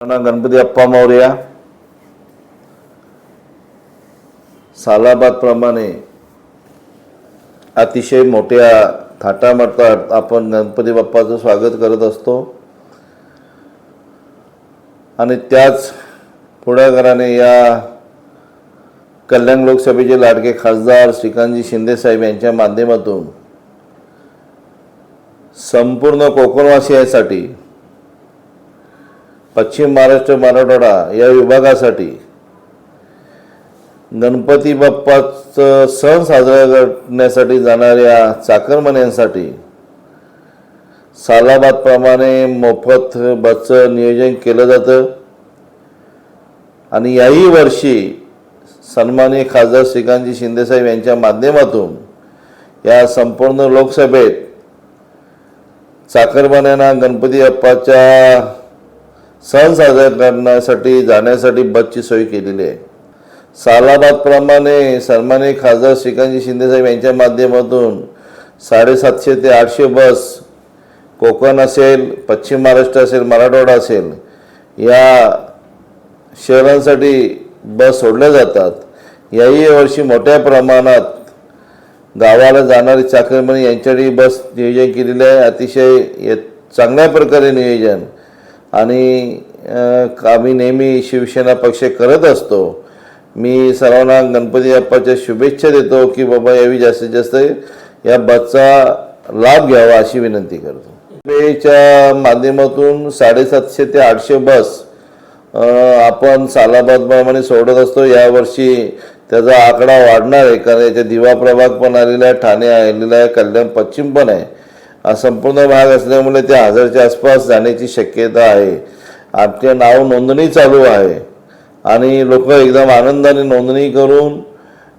गणपती अप्पा मौर्या सालाबादप्रमाणे अतिशय मोठ्या थाटामाटात आपण गणपती बाप्पाचं स्वागत करत असतो आणि त्याच पुढाकाराने या कल्याण लोकसभेचे लाडके खासदार श्रीकांतजी शिंदेसाहेब यांच्या माध्यमातून संपूर्ण कोकणवासियांसाठी पश्चिम महाराष्ट्र मराठवाडा या विभागासाठी गणपती बाप्पाचं सण साजरा करण्यासाठी जाणाऱ्या चाकरमान्यांसाठी सालाबादप्रमाणे मोफत बसचं नियोजन केलं जातं. आणि याही वर्षी सन्माननीय खासदार श्रीकांतजी शिंदेसाहेब यांच्या माध्यमातून या संपूर्ण लोकसभेत चाकरमान्यांना गणपती बाप्पाच्या सण साजरा करण्यासाठी जाण्यासाठी बसची सोय केलेली आहे. सालाबादप्रमाणे सन्मानित खासदार श्रीकांतजी शिंदेसाहेब यांच्या माध्यमातून साडेसातशे ते आठशे बस कोकण असेल पश्चिम महाराष्ट्र असेल मराठवाडा असेल या शहरांसाठी बस सोडल्या जातात. याही वर्षी मोठ्या प्रमाणात गावाला जाणारी चाकरमणी यांच्यासाठी बस नियोजन केलेलं आहे. अतिशय चांगल्या प्रकारे नियोजन. आणि आम्ही नेहमी शिवसेना पक्ष करत असतो. मी सर्वांना गणपती बाप्पाच्या शुभेच्छा देतो की बाबा यावी जास्तीत जास्त या बसचा लाभ घ्यावा अशी विनंती करतो. रेल्वेच्या माध्यमातून साडेसातशे ते आठशे बस आपण सालाबादप्रमाणे सोडत असतो. यावर्षी त्याचा आकडा वाढणार आहे कारण याच्या दिवा प्रभाग पण आलेला आहे ठाणे आलेला आहे कल्याण पश्चिम पण आहे. हा संपूर्ण भाग असल्यामुळे ते हजारच्या आसपास जाण्याची शक्यता आहे. आमचे नाव नोंदणी चालू आहे. आणि लोक एकदम आनंदाने नोंदणी करून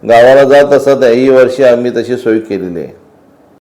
गावाला जात असतात ही वर्षी आम्ही तशी सोय केलेली आहे.